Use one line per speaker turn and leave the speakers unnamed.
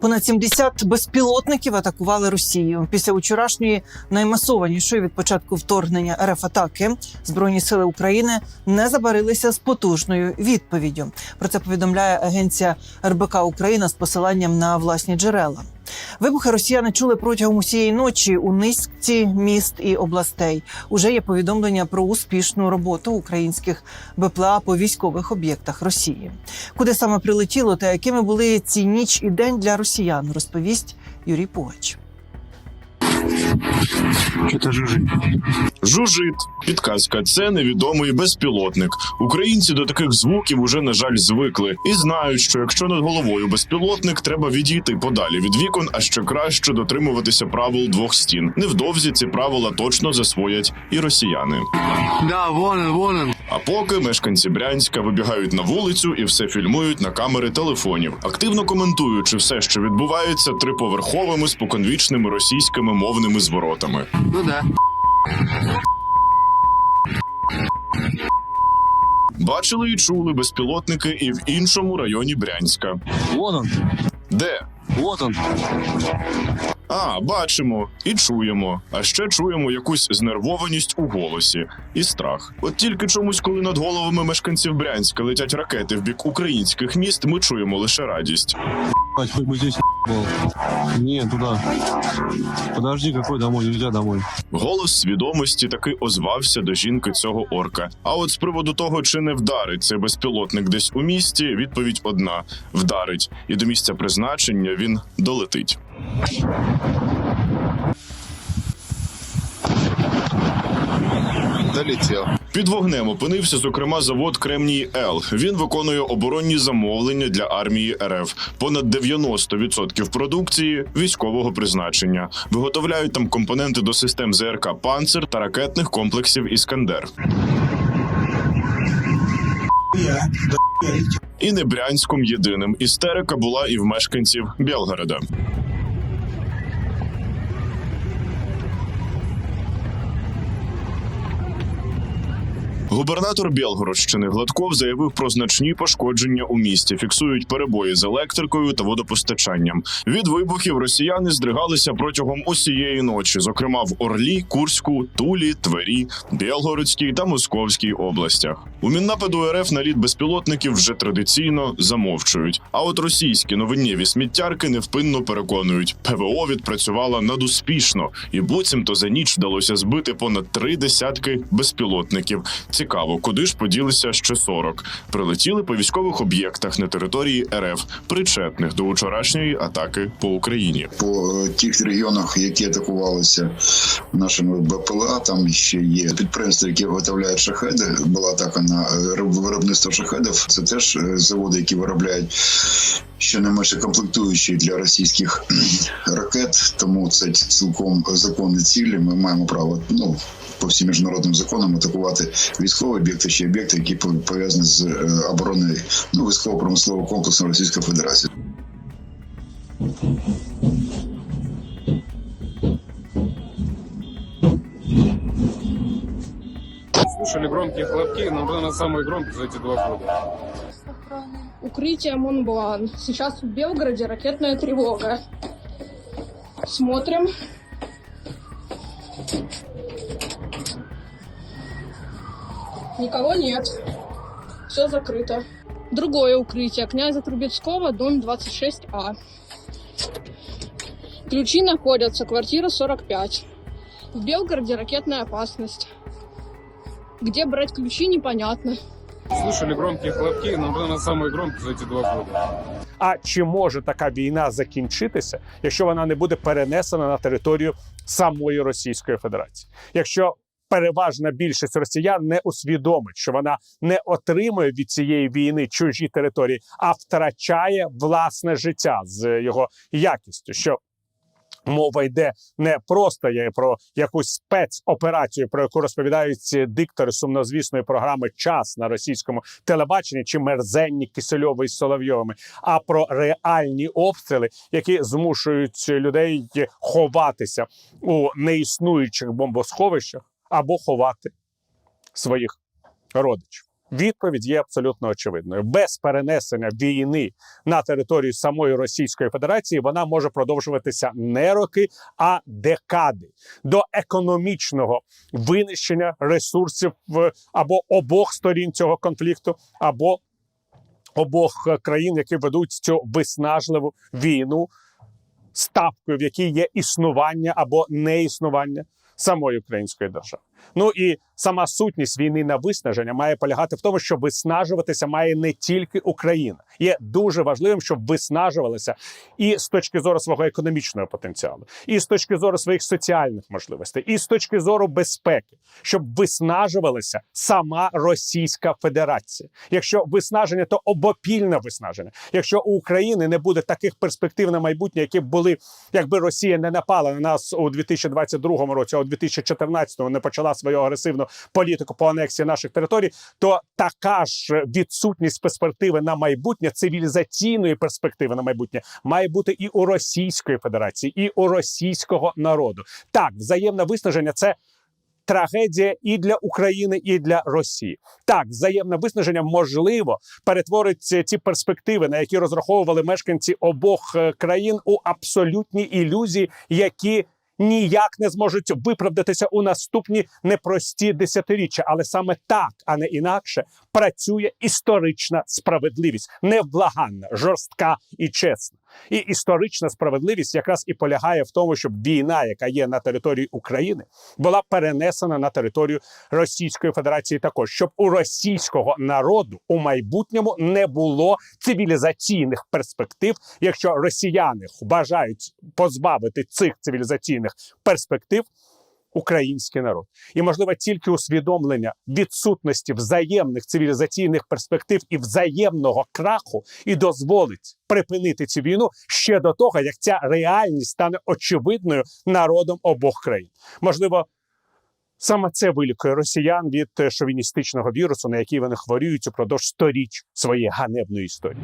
Понад 70 безпілотників атакували Росію. Після вчорашньої наймасованішої від початку вторгнення РФ атаки збройні сили України не забарилися з потужною відповіддю. Про це повідомляє агенція РБК Україна з посиланням на власні джерела. Вибухи росіяни чули протягом усієї ночі у низці міст і областей. Уже є повідомлення про успішну роботу українських БПЛА по військових об'єктах Росії. Куди саме прилетіло та якими були ці ніч і день для росіян, розповість Юрій Пугач.
Что-то жужжит.
Жужит. Підказка це невідомий безпілотник. Українці до таких звуків уже на жаль звикли і знають, що якщо над головою безпілотник, треба відійти подалі від вікон, а ще краще дотримуватися правил двох стін. Невдовзі ці правила точно засвоять і росіяни.
Да, вон он, вон он.
А поки мешканці Брянська вибігають на вулицю і все фільмують на камери телефонів, активно коментуючи все, що відбувається, триповерховими споконвічними російськими мовними зворотами.
Ну да.
Бачили і чули безпілотники і в іншому районі Брянська.
Вон он.
Де?
Вот он.
А, бачимо і чуємо. А ще чуємо якусь знервованість у голосі і страх. От тільки чомусь, коли над головами мешканців Брянська летять ракети в бік українських міст, ми чуємо лише радість.
Хоть бы здесь был. Не, туда. Подожди, какой домой? Нельзя домой.
Голос свідомості таки озвався до жінки цього орка. А от з приводу того, чи не вдарить цей безпілотник десь у місті, відповідь одна: вдарить, і до місця призначення він долетить.
Долетел.
Під вогнем опинився, зокрема, завод Кремній Л. Він виконує оборонні замовлення для армії РФ. Понад 90% продукції військового призначення. Виготовляють там компоненти до систем ЗРК Панцер та ракетних комплексів Іскандер. І не Брянськом єдиним. Істерика була і в мешканців Білгорода. Губернатор Білгородщини Гладков заявив про значні пошкодження у місті. Фіксують перебої з електрикою та водопостачанням. Від вибухів росіяни здригалися протягом усієї ночі, зокрема в Орлі, Курську, Тулі, Твері, Білгородській та Московській областях. У Міннападу РФ наліт безпілотників вже традиційно замовчують. А от російські новиннєві сміттярки невпинно переконують, ПВО відпрацювала надуспішно, і буцімто за ніч вдалося збити понад три десятки безпілотників. Цікаво, куди ж поділися ще 40. Прилетіли по військових об'єктах на території РФ, причетних до вчорашньої атаки по Україні.
По е, тих регіонах, які атакувалися нашими БПЛА, там ще є підприємства, які виготовляють шахеди. Була атака на е, виробництво шахедів. Це теж е, заводи, які виробляють щонайменше комплектуючі для російських ракет. Тому це цілком законні цілі. Ми маємо право ну. По всім міжнародним законам атакувати військові об'єкти чи об'єкти, які пов'язані з е, обороною ну, військово-промислового комплексу Російської Федерації.
Слушали громкие хлопки, но, наверное, самые громкие за эти два года.
Укрытие Монблан. Сейчас в Белгороде ракетная тревога. Смотрим. Никого нет. Все закрыто. Другое укрытие. Князя Трубецкого, дом 26А. Ключи находятся. Квартира 45. В Белгороде ракетная опасность. Где брать ключи, непонятно.
Слушали громкие хлопки, но, наверное, самые громкие за эти два года.
А чи може така війна закінчитися, якщо вона не буде перенесена на територію самої Російської Федерації? Якщо переважна більшість росіян не усвідомить, що вона не отримує від цієї війни чужі території, а втрачає власне життя з його якістю, що Мова йде не просто про якусь спецоперацію, про яку розповідають диктори сумнозвісної програми Час на російському телебаченні чи мерзенні Кисельова із Соловйовими, а про реальні обстріли, які змушують людей ховатися у неіснуючих бомбосховищах або ховати своїх родичів. Відповідь є абсолютно очевидною. Без перенесення війни на територію самої Російської Федерації вона може продовжуватися не роки, а декади до економічного винищення ресурсів або обох сторін цього конфлікту, або обох країн, які ведуть цю виснажливу війну, ставкою, в якій є існування або неіснування самої української держави. Ну і сама сутність війни на виснаження має полягати в тому, що виснажуватися має не тільки Україна. Є дуже важливим, щоб виснажувалися і з точки зору свого економічного потенціалу, і з точки зору своїх соціальних можливостей, і з точки зору безпеки, щоб виснажувалася сама Російська Федерація. Якщо виснаження, то обопільне виснаження. Якщо у України не буде таких перспектив на майбутнє, які б були, якби Росія не напала на нас у 2022 році, а у 2014 не почала свою агресивну політику по анексії наших територій, то така ж відсутність перспективи на майбутнє, цивілізаційної перспективи на майбутнє, має бути і у Російської Федерації, і у російського народу. Так, взаємне виснаження це. Трагедія і для України, і для Росії. Так, взаємне виснаження можливо перетворить ці ці перспективи, на які розраховували мешканці обох е, країн, у абсолютні ілюзії, які ніяк не зможуть виправдатися у наступні непрості десятиріччя. Але саме так, а не інакше, працює історична справедливість, невблаганна, жорстка і чесна. І історична справедливість якраз і полягає в тому, щоб війна, яка є на території України, була перенесена на територію Російської Федерації, також щоб у російського народу у майбутньому не було цивілізаційних перспектив, якщо росіяни бажають позбавити цих цивілізаційних перспектив. Український народ і можливо тільки усвідомлення відсутності взаємних цивілізаційних перспектив і взаємного краху і дозволить припинити цю війну ще до того, як ця реальність стане очевидною народом обох країн. Можливо, саме це вилікує росіян від е, шовіністичного вірусу, на який вони хворіють упродовж сторіч своєї ганебної історії.